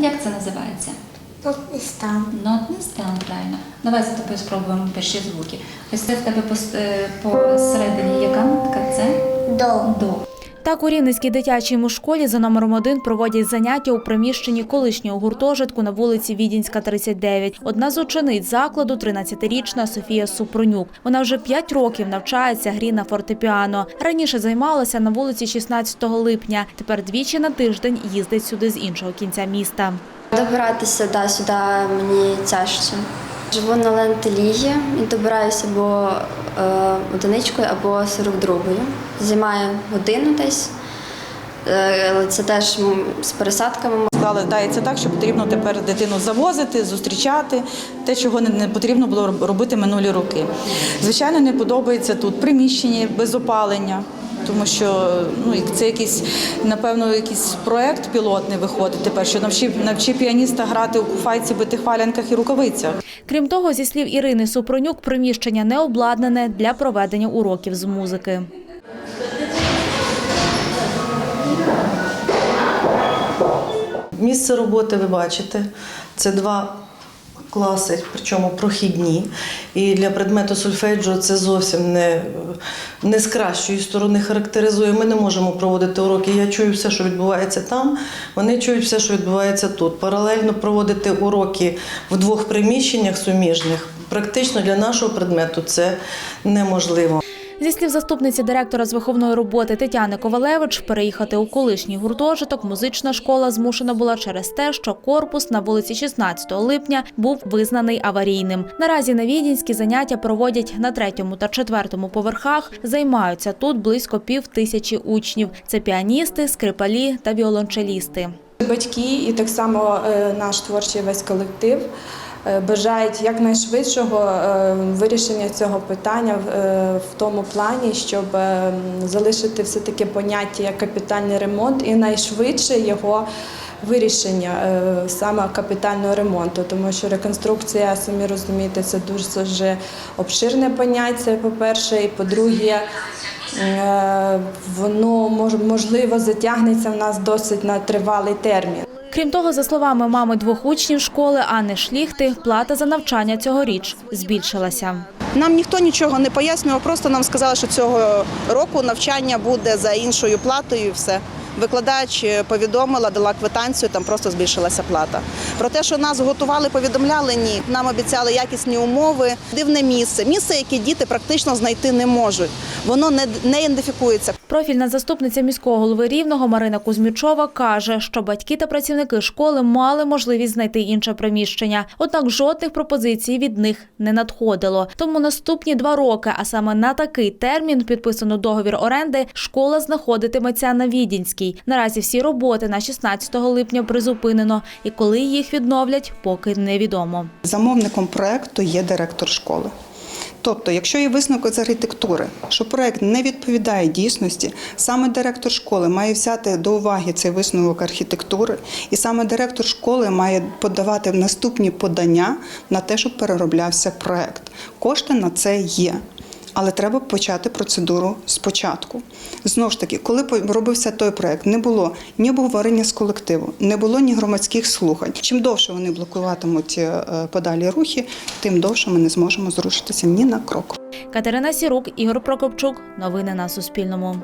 Як це називається? Нотний стан. Нотний стан, правильно. Давай за тобою спробуємо перші звуки. Ось це в тебе е, посередині яка нотка? Це До. до. Так у Рівненській дитячій школі за номером 1 проводять заняття у приміщенні колишнього гуртожитку на вулиці Відінська, 39. Одна з учениць закладу – 13-річна Софія Супронюк. Вона вже 5 років навчається грі на фортепіано. Раніше займалася на вулиці 16 липня. Тепер двічі на тиждень їздить сюди з іншого кінця міста. Добиратися да, сюди мені тяжче. Живу на Лентелії і добираюся або е, одиничкою, або 42-ю. Займає годину десь. Е, це теж з пересадками. Складається так, що потрібно тепер дитину завозити, зустрічати, те, чого не потрібно було робити минулі роки. Звичайно, не подобається тут приміщення без опалення. Тому що ну, це якийсь, напевно, якийсь проект пілотний виходить тепер, що навчи, навчи піаніста грати у куфайці, битих валянках і рукавицях. Крім того, зі слів Ірини Супронюк, приміщення не обладнане для проведення уроків з музики. Місце роботи ви бачите. Це два класи, причому прохідні. І для предмету сольфеджіо це зовсім не, не з кращої сторони характеризує. Ми не можемо проводити уроки. Я чую все, що відбувається там. Вони чують все, що відбувається тут. Паралельно проводити уроки в двох приміщеннях суміжних. Практично для нашого предмету це неможливо. Зі слів заступниці директора з виховної роботи Тетяни Ковалевич, переїхати у колишній гуртожиток музична школа змушена була через те, що корпус на вулиці 16 липня був визнаний аварійним. Наразі на Відінські заняття проводять на третьому та четвертому поверхах. Займаються тут близько пів тисячі учнів. Це піаністи, скрипалі та віолончелісти. Батьки і так само е, наш творчий весь колектив бажають якнайшвидшого е, вирішення цього питання в- е, тому плані, щоб е, залишити все таки поняття як капітальний ремонт і найшвидше його. Вирішення е, саме капітального ремонту, тому що реконструкція, самі розумієте, це дуже обширне поняття. По-перше, і по-друге, е, воно мож- можливо затягнеться в нас досить на тривалий термін. Крім того, за словами мами двох учнів школи Анни Шліхти, плата за навчання цьогоріч збільшилася. Нам ніхто нічого не пояснював, просто нам сказали, що цього року навчання буде за іншою платою і все. Викладач повідомила, дала квитанцію, там просто збільшилася плата. Про те, що нас готували, повідомляли, ні. Нам обіцяли якісні умови, дивне місце, місце, яке діти практично знайти не можуть. Воно не ідентифікується. Профільна заступниця міського голови Рівного Марина Кузьмічова каже, що батьки та працівники школи мали можливість знайти інше приміщення. Однак жодних пропозицій від них не надходило. Тому наступні два роки, а саме на такий термін підписано договір оренди, школа знаходитиметься на Відінській. Наразі всі роботи на 16 липня призупинено, і коли їх відновлять, поки невідомо. Замовником проекту є директор школи. Тобто, якщо є висновок з архітектури, що проект не відповідає дійсності, саме директор школи має взяти до уваги цей висновок архітектури, і саме директор школи має подавати наступні подання на те, щоб перероблявся проект. Кошти на це є. Але треба почати процедуру спочатку. Знову ж таки, коли робився той проект, не було ні обговорення з колективу, не було ні громадських слухань. Чим довше вони блокуватимуть е, подалі рухи, тим довше ми не зможемо зрушитися ні на крок. Катерина Сірук, Ігор Прокопчук. Новини на Суспільному.